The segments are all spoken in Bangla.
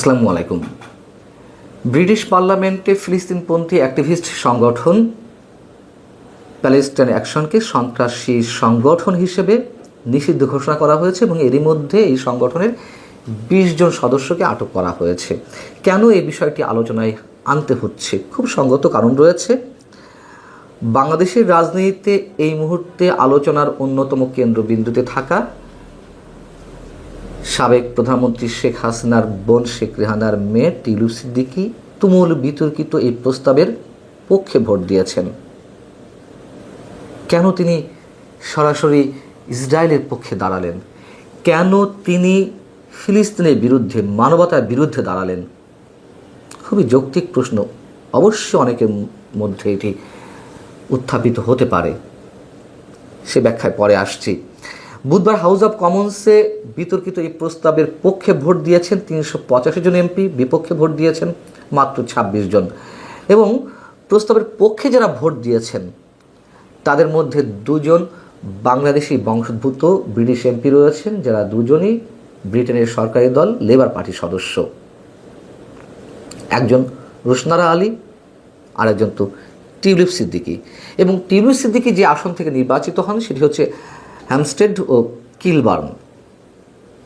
আসসালামু আলাইকুম। ব্রিটিশ পার্লামেন্টে ফিলিস্তিনপন্থী অ্যাক্টিভিস্ট সংগঠন প্যালেস্টাইন অ্যাকশনকে সন্ত্রাসী সংগঠন হিসেবে নিষিদ্ধ ঘোষণা করা হয়েছে এবং এরই মধ্যে এই সংগঠনের বিশ জন সদস্যকে আটক করা হয়েছে। কেন এই বিষয়টি আলোচনায় আনতে হচ্ছে? খুব সঙ্গত কারণ রয়েছে। বাংলাদেশের রাজনীতিতে এই মুহূর্তে আলোচনার অন্যতম কেন্দ্রবিন্দুতে থাকা সাবেক প্রধানমন্ত্রী শেখ হাসিনার বোন শেখ রেহানার মেয়ে টিলু সিদ্দিকি তুমুল বিতর্কিত এই প্রস্তাবের পক্ষে ভোট দিয়েছেন। কেন তিনি সরাসরি ইসরায়েলের পক্ষে দাঁড়ালেন? কেন তিনি ফিলিস্তিনের বিরুদ্ধে, মানবতার বিরুদ্ধে দাঁড়ালেন? খুবই যৌক্তিক প্রশ্ন। অবশ্যই অনেকের মধ্যে এটি উত্থাপিত হতে পারে। সে ব্যাখ্যায় পরে আসছি। বুধবার হাউস অব কমন্সে বিতর্কিত এই প্রস্তাবের পক্ষে ভোট দিয়েছেন তিনশো পঁচাশি জন এমপি, বিপক্ষে ভোট দিয়েছেন মাত্র ছাব্বিশ জন। এবং প্রস্তাবের পক্ষে যারা ভোট দিয়েছেন, তাদের মধ্যে দুজন বাংলাদেশি বংশোদ্ভূত ব্রিটিশ এমপি রয়েছেন, যারা দুজনই ব্রিটেনের সরকারি দল লেবার পার্টির সদস্য। একজন রোশনারা আলী আর একজন তো টিউলিপ সিদ্দিকি। এবং টিউলিপ সিদ্দিকি যে আসন থেকে নির্বাচিত হন, সেটি হচ্ছে হ্যামস্টেড ও কিলবার্ন।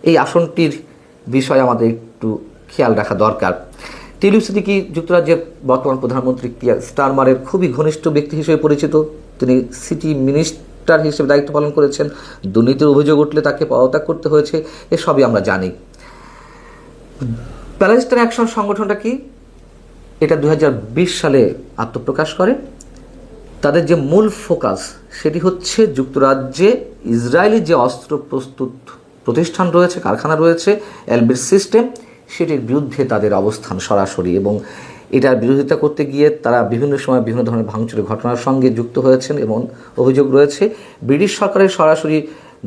এই আসনটির বিষয়ে আমাদের একটু খেয়াল রাখা দরকার। টিউলিপ সিদ্দিকি যুক্তরাজ্যের বর্তমান প্রধানমন্ত্রী কিয়ার স্টারমারের খুবই ঘনিষ্ঠ ব্যক্তি হিসেবে পরিচিত। তিনি সিটি মিনিস্টার হিসেবে দায়িত্ব পালন করেছেন। দুর্নীতির অভিযোগ উঠলে তাকে পদত্যাগ করতে হয়েছে এসবই আমরা জানি। প্যালেস্টাইন অ্যাকশন সংগঠনটা কি? এটা দু হাজার বিশ সালে আত্মপ্রকাশ করে। তাদের যে মূল ফোকাস সেটি হচ্ছে যুক্তরাজ্যে ইসরায়েলি যে অস্ত্র প্রস্তুত প্রতিষ্ঠান রয়েছে, কারখানা রয়েছে এলবির সিস্টেম, সেটির বিরুদ্ধে তাদের অবস্থান সরাসরি এবং এটার বিরোধিতা করতে গিয়ে তারা বিভিন্ন সময় বিভিন্ন ধরনের ভাঙচুরের ঘটনার সঙ্গে যুক্ত হয়েছেন এবং অভিযোগ রয়েছে, ব্রিটিশ সরকারের সরাসরি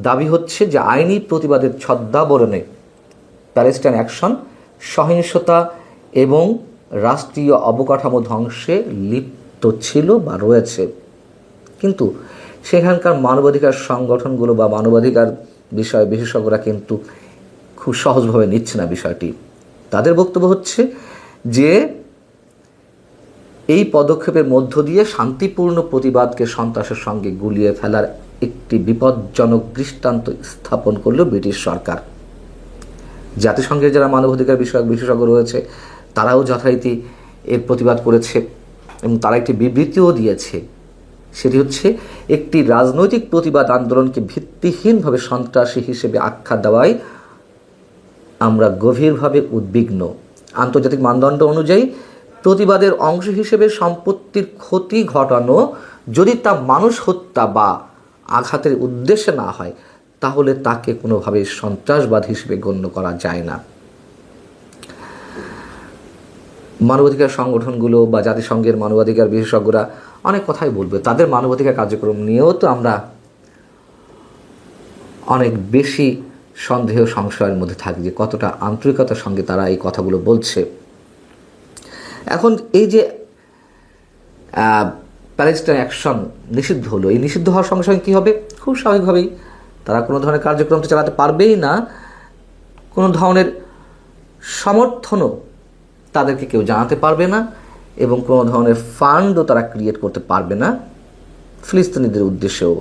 দাবি হচ্ছে যে আইনি প্রতিবাদের ছদ্মাবরণে প্যালেস্টাইন অ্যাকশন, সহিংসতা এবং রাষ্ট্রীয় অবকাঠামো ধ্বংসে লিপ্ত ছিল বা রয়েছে। কিন্তু সেখানকার মানবাধিকার সংগঠনগুলো বা মানবাধিকার বিষয়ে বিশেষজ্ঞরা কিন্তু খুব সহজভাবে নিচ্ছে না বিষয়টি। তাদের বক্তব্য হচ্ছে যে, এই পদক্ষেপের মধ্য দিয়ে শান্তিপূর্ণ প্রতিবাদকে সন্ত্রাসের সঙ্গে গুলিয়ে ফেলার একটি বিপজ্জনক দৃষ্টান্ত স্থাপন করল ব্রিটিশ সরকার। জাতিসংঘের যারা মানবাধিকার বিষয়ক বিশেষজ্ঞ রয়েছে, তারাও যথারীতি এর প্রতিবাদ করেছে। এবং তারা একটি বিবৃতিও দিয়েছে। সেটি হচ্ছে, একটি রাজনৈতিক প্রতিবাদ আন্দোলনকে ভিত্তিহীনভাবে সন্ত্রাসী হিসেবে আখ্যা দেওয়ায় আমরা গভীরভাবে উদ্বিগ্ন। আন্তর্জাতিক মানদণ্ড অনুযায়ী, প্রতিবাদের অংশ হিসেবে সম্পত্তির ক্ষতি ঘটানো, যদি তা মানুষ হত্যা বা আঘাতের উদ্দেশ্যে না হয়, তাহলে তাকে কোনোভাবে সন্ত্রাসবাদ হিসেবে গণ্য করা যায় না। মানবাধিকার সংগঠনগুলো বা জাতিসংঘের মানবাধিকার বিশেষজ্ঞরা অনেক কথাই বলবে। তাদের মানবাধিকার কার্যক্রম নিয়েও তো আমরা অনেক বেশি সন্দেহ সংশয়ের মধ্যে থাকি যে কতটা আন্তরিকতার সঙ্গে তারা এই কথাগুলো বলছে। এখন এই যে প্যালেস্টাইন অ্যাকশন নিষিদ্ধ হলো, এই নিষিদ্ধ হওয়ার সঙ্গে সঙ্গে কী হবে? খুব স্বাভাবিকভাবেই তারা কোনো ধরনের কার্যক্রম তো চালাতে পারবেই না। কোনো ধরনের সমর্থনও তাদেরকে কেউ জানাতে পারবে না এবং কোনো ধরনের ফান্ডও তারা ক্রিয়েট করতে পারবে না ফিলিস্তিনিদের উদ্দেশ্যেও।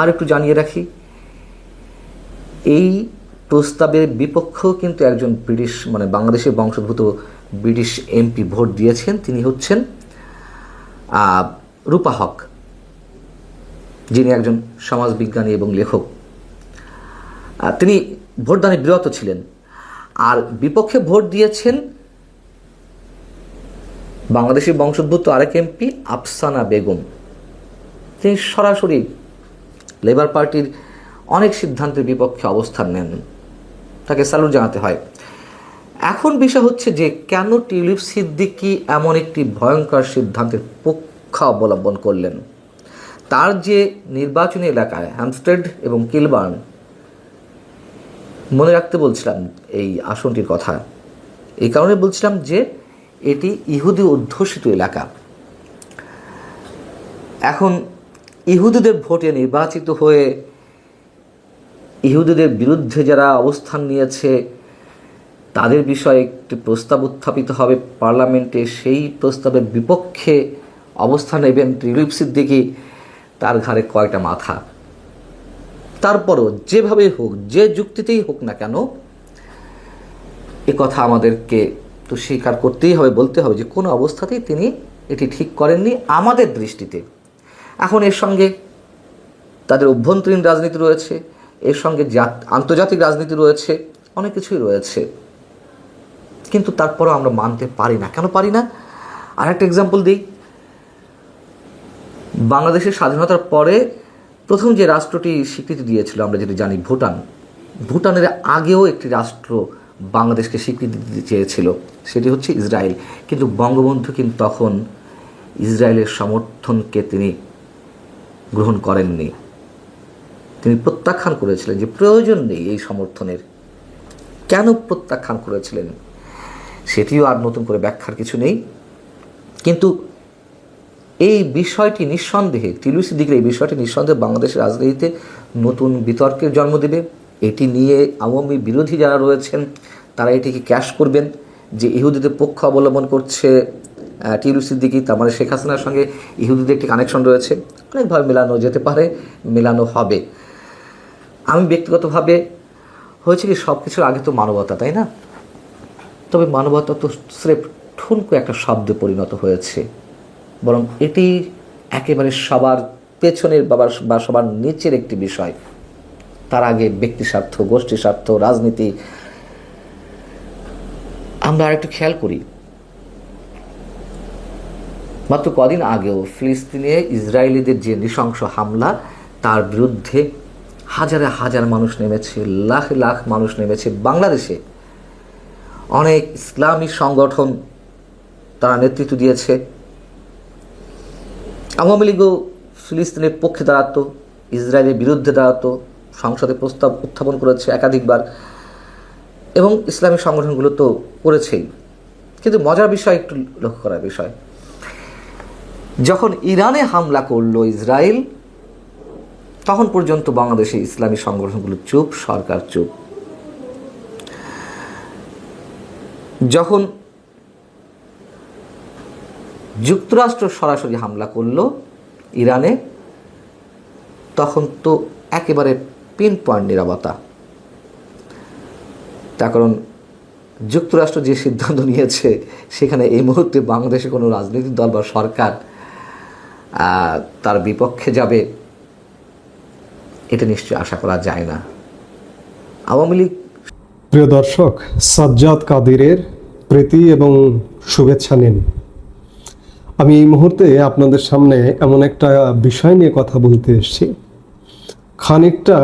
আর একটু জানিয়ে রাখি, এই প্রস্তাবের বিপক্ষেও কিন্তু একজন ব্রিটিশ মানে বাংলাদেশের বংশোদ্ভূত ব্রিটিশ এমপি ভোট দিয়েছেন, তিনি হচ্ছেন রূপা হক, যিনি একজন সমাজবিজ্ঞানী এবং লেখক। তিনি ভোটদানে বিরত ছিলেন। আর বিপক্ষে ভোট দিয়েছেন বাংলাদেশের বংশোদ্ভূত আরেক এমপি আফসানা বেগম। তিনি সরাসরি লেবার পার্টির অনেক সিদ্ধান্তের বিপক্ষে অবস্থান নেন। তাকে স্যালুট জানাতে হয়। এখন বিষয় হচ্ছে যে, কেন টিউলিপ সিদ্দিকি এমন একটি ভয়ঙ্কর সিদ্ধান্তের পক্ষ অবলম্বন করলেন? তার যে নির্বাচনী এলাকায়, হ্যামস্টেড এবং কিলবার্ন মনে রাখতে বলছিলাম এই আসনটির কথা। এই কারণে বলছিলাম যে এটি ইহুদি অধ্যুষিত এলাকা। এখন ইহুদিদের ভোটে নির্বাচিত হয়ে ইহুদিদের বিরুদ্ধে যারা অবস্থান নিয়েছে, তাদের বিষয়ে একটি প্রস্তাব উত্থাপিত হবে পার্লামেন্টে। সেই প্রস্তাবের বিপক্ষে অবস্থান নেবেন রিলিফ সিদ্দিকি। তার ঘাড়ে কয়টা মাথা? তারপরও যেভাবে হোক, যে যুক্তিতেই হোক না কেন, এ কথা আমাদেরকে তো স্বীকার করতেই হবে, বলতে হবে যে কোনো অবস্থাতেই তিনি এটি ঠিক করেননি আমাদের দৃষ্টিতে। এখন এর সঙ্গে তাদের অভ্যন্তরীণ রাজনীতি রয়েছে, এর সঙ্গে জাত- আন্তর্জাতিক রাজনীতি রয়েছে, অনেক কিছুই রয়েছে। কিন্তু তারপরও আমরা মানতে পারি না। কেন পারি না? আর একটা এক্সাম্পল দিই। বাংলাদেশের স্বাধীনতার পরে প্রথম যে রাষ্ট্রটি স্বীকৃতি দিয়েছিল, আমরা যেটা জানি ভুটান, ভুটানের আগেও একটি রাষ্ট্র বাংলাদেশকে স্বীকৃতি দিতে চেয়েছিল, সেটি হচ্ছে ইসরায়েল। কিন্তু বঙ্গবন্ধু কিন্তু তখন ইসরায়েলের সমর্থনকে তিনি গ্রহণ করেননি। তিনি প্রত্যাখ্যান করেছিলেন যে প্রয়োজন নেই এই সমর্থনের। কেন প্রত্যাখ্যান করেছিলেন? সেটিও আর নতুন করে ব্যাখ্যার কিছু নেই। কিন্তু এই বিষয়টি নিঃসন্দেহে টিলু সিদ্দিকের এই বিষয়টি নিঃসন্দেহে বাংলাদেশের রাজনীতিতে নতুন বিতর্কের জন্ম দেবে। এটি নিয়ে আওয়ামী বিরোধী যারা রয়েছেন, তারা এটিকে ক্যাশ করবেন যে ইহুদিদের পক্ষ অবলম্বন করছে টিলু সিদ্দিকি তার মানে শেখ হাসিনার সঙ্গে ইহুদিদের একটি কানেকশন রয়েছে। অনেকভাবে মেলানো যেতে পারে, মেলানো হবে। আমি ব্যক্তিগতভাবে হয়েছে কি সব কিছুর আগে তো মানবতা, তাই না? তবে মানবতা তো স্রেফ ঠুনকো একটা শব্দে পরিণত হয়েছে। বরং এটি একেবারে সবার পেছনের বাবার বা সবার নিচের একটি বিষয়। তার আগে ব্যক্তি স্বার্থ, গোষ্ঠী স্বার্থ, রাজনীতি। আমরা আরেকটু খেয়াল করি। মাত্র কদিন আগেও ফিলিস্তিনে ইসরায়েলিদের যে নৃশংস হামলা, তার বিরুদ্ধে হাজারে হাজার মানুষ নেমেছে, লাখ লাখ মানুষ নেমেছে বাংলাদেশে। অনেক ইসলামী সংগঠন তারা নেতৃত্ব দিয়েছে। আওয়ামী লীগও ফিলিস্তিনের পক্ষে দাঁড়াতো, ইসরায়েলের বিরুদ্ধে দাঁড়াতো, সংসদে প্রস্তাব উত্থাপন করেছে একাধিকবার এবং ইসলামী সংগঠনগুলো তো করেছেই। কিন্তু মজার বিষয় একটু লক্ষ্য করার বিষয়। যখন ইরানে হামলা করল ইসরায়েল, তখন পর্যন্ত বাংলাদেশে ইসলামী সংগঠনগুলো চুপ, সরকার চুপ। যখন যুক্তরাষ্ট্র সরাসরি হামলা করল ইরানে, তখন তো একেবারে পিন পয়েন্ট নিরাপত্তা। তার কারণ যুক্তরাষ্ট্র যে সিদ্ধান্ত নিয়েছে, সেখানে এই মুহূর্তে বাংলাদেশে কোনো রাজনৈতিক দল বা সরকার তার বিপক্ষে যাবে, এটা নিশ্চয়ই আশা করা যায় না। আওয়ামী লীগ প্রিয় দর্শক, সাজ্জাদ কাদিরের প্রীতি এবং শুভেচ্ছা নিন। আমি এই মুহূর্তে আপনাদের সামনে এমন একটা বিষয় নিয়ে কথা বলতে এসেছি। খানিকটা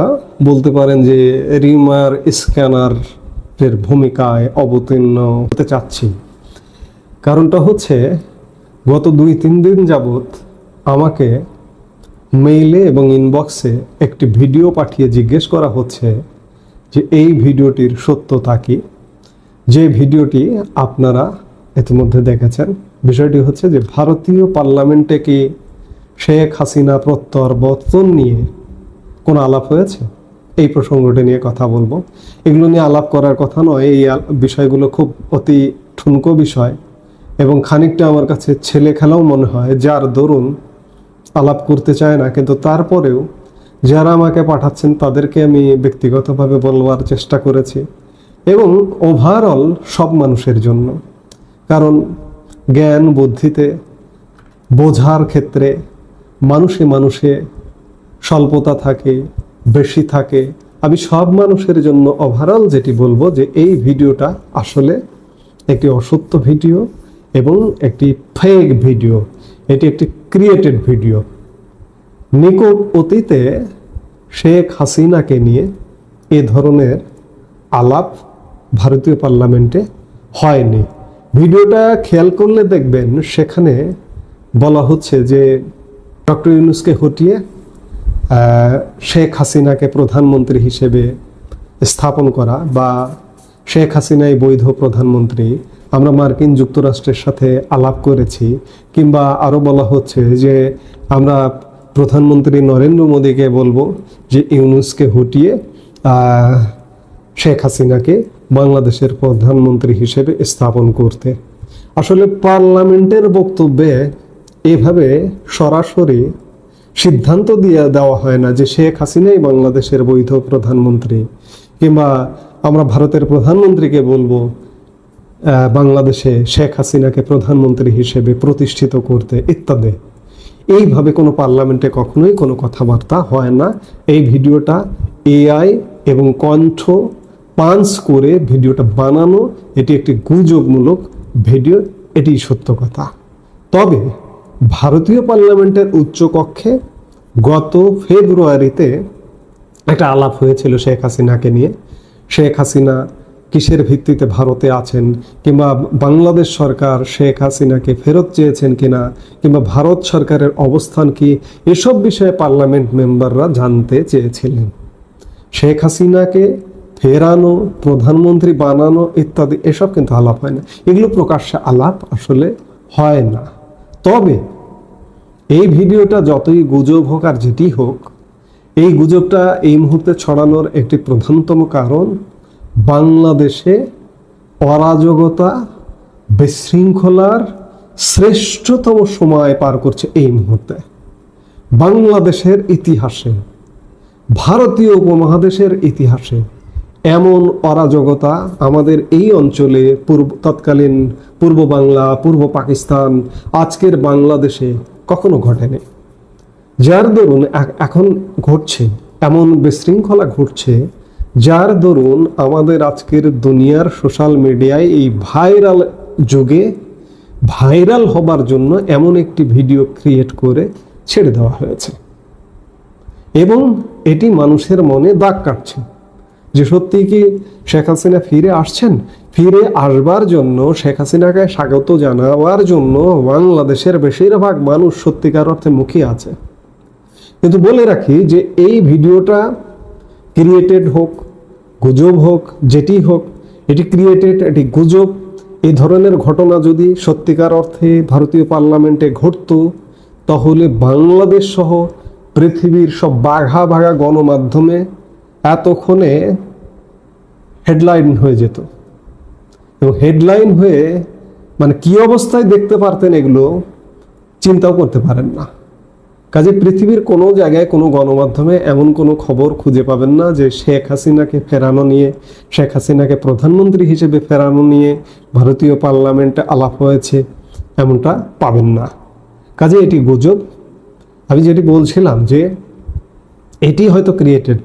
বলতে পারেন যে রিমার স্ক্যানারের ভূমিকায় অবতীর্ণ হতে চাচ্ছি। কারণটা হচ্ছে, গত দুই তিন দিন যাবৎ আমাকে মেইলে এবং ইনবক্সে একটি ভিডিও পাঠিয়ে জিজ্ঞেস করা হচ্ছে যে এই ভিডিওটির সত্যতা কি? যে ভিডিওটি আপনারা ইতিমধ্যে দেখেছেন বিষয়টি হচ্ছে যে ভারতীয় পার্লামেন্টে কি শেখ হাসিনা, প্রত্যর প্রত্যাবর্তন নিয়ে কোনো আলাপ হয়েছে? এই প্রসঙ্গটি নিয়ে কথা বলব। এগুলো নিয়ে আলাপ করার কথা নয়, এই বিষয়গুলো খুব অতি ঠুনকো বিষয় এবং খানিকটা আমার কাছে ছেলে খেলাও মনে হয়, যার দরুন আলাপ করতে চায় না। কিন্তু তারপরেও যারা আমাকে পাঠাচ্ছেন, তাদেরকে আমি ব্যক্তিগতভাবে বলবার চেষ্টা করেছি এবং ওভারঅল সব মানুষের জন্য। কারণ জ্ঞান বুদ্ধিতে, বোঝার ক্ষেত্রে মানুষে মানুষে স্বল্পতা থাকে, বেশি থাকে। আমি সব মানুষের জন্য ওভারঅল যেটি বলব যে এই ভিডিওটা আসলে একটি অসত্য ভিডিও এবং একটি ফেক ভিডিও। এটি একটি ক্রিয়েটেড ভিডিও। নিকট অতীতে শেখ হাসিনাকে নিয়ে এ ধরনের আলাপ ভারতীয় পার্লামেন্টে হয়নি। ভিডিওটা খেয়াল করলে দেখবেন সেখানে বলা হচ্ছে যে ডক্টর ইউনুসকে হটিয়ে শেখ হাসিনাকে প্রধানমন্ত্রী হিসেবে স্থাপন করা বা শেখ হাসিনাই বৈধ প্রধানমন্ত্রী আমরা মার্কিন যুক্তরাষ্ট্রের সাথে আলাপ করেছি কিংবা আরও বলা হচ্ছে যে আমরা প্রধানমন্ত্রী নরেন্দ্র মোদীকে বলব যে ইউনুসকে হটিয়ে শেখ হাসিনাকে বাংলাদেশের প্রধানমন্ত্রী হিসেবে স্থাপন করতে। আসলে পার্লামেন্টের বক্তব্যে এভাবে সরাসরি সিদ্ধান্ত দিয়ে দেওয়া হয় না যে শেখ হাসিনাই বাংলাদেশের বৈধ প্রধানমন্ত্রী কিংবা আমরা ভারতের প্রধানমন্ত্রীকে বলব বাংলাদেশে শেখ হাসিনাকে প্রধানমন্ত্রী হিসেবে প্রতিষ্ঠিত করতে ইত্যাদি। এইভাবে কোনো পার্লামেন্টে কখনোই কোনো কথাবার্তা হয় না। এই ভিডিওটা এআই এবং কণ্ঠ পাঞ্চ করে ভিডিওটা বানানো, এটি একটি গুজবমূলক ভিডিও এটি সত্য কথা। তবে ভারতীয় পার্লামেন্টের উচ্চকক্ষে গত ফেব্রুয়ারিতে একটা আলাপ হয়েছিল শেখ হাসিনাকে নিয়ে। শেখ হাসিনা কিসের ভিত্তিতে ভারতে আছেন কিংবা বাংলাদেশ সরকার শেখ হাসিনাকে ফেরত চেয়েছেন কিনা কিংবা ভারত সরকারের অবস্থান কি, এসব বিষয়ে পার্লামেন্ট মেম্বাররা জানতে চেয়েছিলেন। শেখ হাসিনাকে ফেরানো, প্রধানমন্ত্রী বানানো ইত্যাদি, এসব কিন্তু আলাপ হয় না। এগুলো প্রকাশ্যে আলাপ আসলে হয় না। তবে এই ভিডিওটা যতই গুজব হোক আর যেটি হোক, এই গুজবটা এই মুহূর্তে ছড়ানোর একটি প্রধানতম কারণ বাংলাদেশে অরাজকতা, বিশৃঙ্খলার শ্রেষ্ঠতম সময় পার করছে এই মুহূর্তে। বাংলাদেশের ইতিহাসে, ভারতীয় উপমহাদেশের ইতিহাসে এমন অরাজকতা আমাদের এই অঞ্চলে পূর্ব তৎকালীন পূর্ব বাংলা, পূর্ব পাকিস্তান, আজকের বাংলাদেশে কখনো ঘটেনি। যার দরুন এখন ঘটছে, এমন বিশৃঙ্খলা ঘটছে, যার দরুন আমাদের আজকের দুনিয়ার সোশ্যাল মিডিয়ায় এই ভাইরাল যুগে ভাইরাল হবার জন্য এমন একটি ভিডিও ক্রিয়েট করে ছেড়ে দেওয়া হয়েছে। এবং এটি মানুষের মনে দাগ কাটছে। যে সত্যি কি শেখ হাসিনা ফিরে আসছেন? ফিরে আসবার জন্য শেখ হাসিনাকে স্বাগত জানাবার জন্য বাংলাদেশের বেশিরভাগ মানুষ সত্যিকার অর্থে মুখিয়ে আছে। কিন্তু বলে রাখি যে এই ভিডিওটা ক্রিয়েটেড হোক, গুজব হোক, যেটি হোক, এটি ক্রিয়েটেড এটি গুজব এই ধরনের ঘটনা যদি সত্যিকার অর্থে ভারতীয় পার্লামেন্টে ঘটতো, তাহলে বাংলাদেশ সহ পৃথিবীর সব বাঘা বাঘা গণমাধ্যমে এতক্ষণে হেডলাইন হয়ে যেত। এবং হেডলাইন হয়ে মানে কি অবস্থায় দেখতে পারতেন এগুলো চিন্তাও করতে পারেন না। কাজে পৃথিবীর কোনো জায়গায় কোনো গণমাধ্যমে এমন কোনো খবর খুঁজে পাবেন না যে শেখ হাসিনাকে ফেরানো নিয়ে, শেখ হাসিনাকে প্রধানমন্ত্রী হিসেবে ফেরানো নিয়ে ভারতীয় পার্লামেন্টে আলাপ হয়েছে এমনটা পাবেন না। কাজে এটি গুজব। আমি যেটি বলছিলাম যে এটি হয়তো ক্রিয়েটেড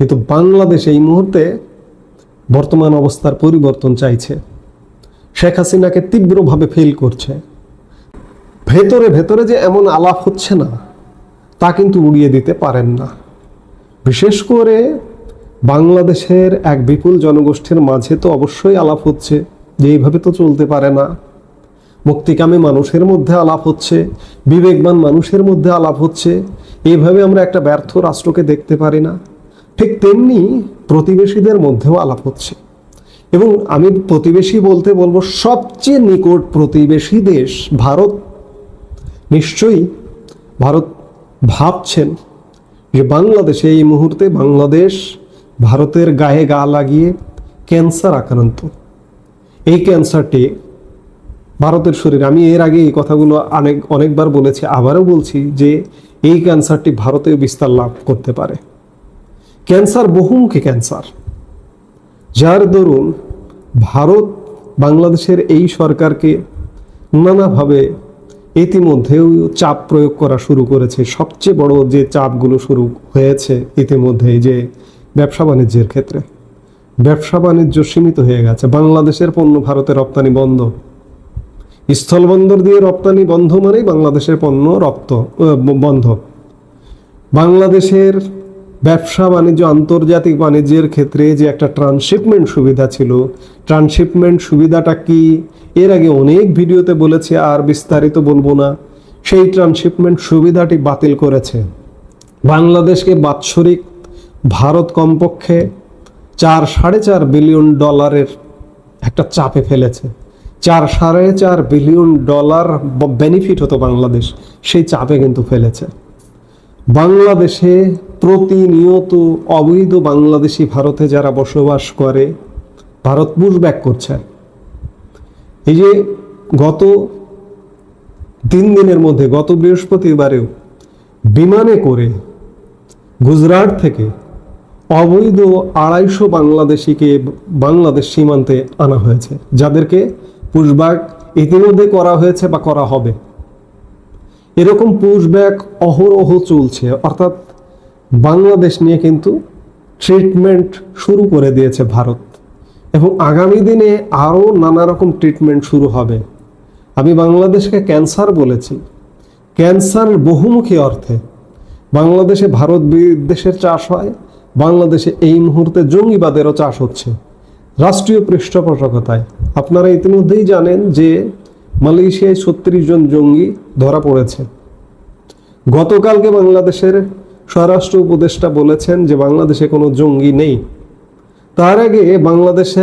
কিন্তু বাংলাদেশ এই মুহূর্তে বর্তমান অবস্থার পরিবর্তন চাইছে। শেখ হাসিনাকে তীব্রভাবে ফেল করছে। ভেতরে ভেতরে যে এমন আলাপ হচ্ছে না, তা কিন্তু উড়িয়ে দিতে পারেন না। বিশেষ করে বাংলাদেশের এক বিপুল জনগোষ্ঠীর মাঝে তো অবশ্যই আলাপ হচ্ছে, যে এইভাবে তো চলতে পারে না। মুক্তিকামী মানুষের মধ্যে আলাপ হচ্ছে, বিবেকবান মানুষের মধ্যে আলাপ হচ্ছে, এইভাবে আমরা একটা ব্যর্থ রাষ্ট্রকে দেখতে পারি না। ঠিক তেমনি প্রতিবেশীদের মধ্যেও আলাপ হচ্ছে। এবং আমি প্রতিবেশী বলতে বলব, সবচেয়ে নিকট প্রতিবেশী দেশ ভারত। নিশ্চয়ই ভারত ভাবছেন যে বাংলাদেশে এই মুহূর্তে বাংলাদেশ ভারতের গায়ে গা লাগিয়ে ক্যান্সার আক্রান্ত। এই ক্যান্সারটি ভারতের শরীর, আমি এর আগে এই কথাগুলো অনেক, অনেকবার বলেছি, আবারও বলছি যে এই ক্যান্সারটি ভারতেও বিস্তার লাভ করতে পারে। ক্যান্সার বহুমুখী ক্যান্সার। যার দরুন ভারত বাংলাদেশের এই সরকারকে নানাভাবে ইতিমধ্যেও চাপ প্রয়োগ করা শুরু করেছে। সবচেয়ে বড় যে চাপগুলো শুরু হয়েছে ইতিমধ্যেই যে ব্যবসা বাণিজ্যের ক্ষেত্রে। ব্যবসা বাণিজ্য সীমিত হয়ে গেছে। বাংলাদেশের পণ্য ভারতে রপ্তানি বন্ধ। স্থলবন্দর দিয়ে রপ্তানি বন্ধ মানেই বাংলাদেশের পণ্য রপ্ত বন্ধ। বাংলাদেশের ব্যবসা বাণিজ্য, আন্তর্জাতিক বাণিজ্যের ক্ষেত্রে যে একটা ট্রান্সশিপমেন্ট সুবিধা ছিল ট্রান্সশিপমেন্ট সুবিধাটা কি? এর আগে অনেক ভিডিওতে বলেছে, আর বিস্তারিত বলব না। সেই ট্রান্সশিপমেন্ট সুবিধাটি বাতিল করেছে। বাংলাদেশকে বাৎসরিক ভারত কমপক্ষে চার সাড়ে চার বিলিয়ন ডলারের একটা চাপে ফেলেছে। চার সাড়ে চার বিলিয়ন ডলার বেনিফিট হতো বাংলাদেশ, সেই চাপে কিন্তু ফেলেছে। বাংলাদেশে প্রতিনিয়ত অবৈধ বাংলাদেশি ভারতে যারা বসবাস করে, ভারত পুশব্যাক করছে। এই যে গত তিন দিনের মধ্যে, গত বৃহস্পতিবারেও বিমানে করে গুজরাট থেকে অবৈধ আড়াইশো বাংলাদেশিকে বাংলাদেশ সীমান্তে আনা হয়েছে, যাদেরকে পুশব্যাক ইতিমধ্যে করা হয়েছে বা করা হবে। এরকম পুশব্যাক অহরহ চলছে, অর্থাৎ বাংলাদেশ নিয়ে কিন্তু ট্রিটমেন্ট শুরু করে দিয়েছে ভারত। এবং আগামী দিনে আরও নানা রকম ট্রিটমেন্ট শুরু হবে। আমি বাংলাদেশকে ক্যান্সার বলেছি। ক্যান্সার বহুমুখী অর্থে। বাংলাদেশে ভারত বিদ্বেষের চাষ হয়, বাংলাদেশে এই মুহূর্তে জঙ্গিবাদেরও চাষ হচ্ছে। রাষ্ট্রীয় পৃষ্ঠপোষকতায়। আপনারা ইতিমধ্যেই জানেন যে মালয়েশিয়ায় ছত্রিশ জন জঙ্গি ধরা পড়েছে। গতকালকে বাংলাদেশের স্বরাষ্ট্র উপদেষ্টা বলেছেন যে বাংলাদেশে কোনো জঙ্গি নেই। তার আগে বাংলাদেশে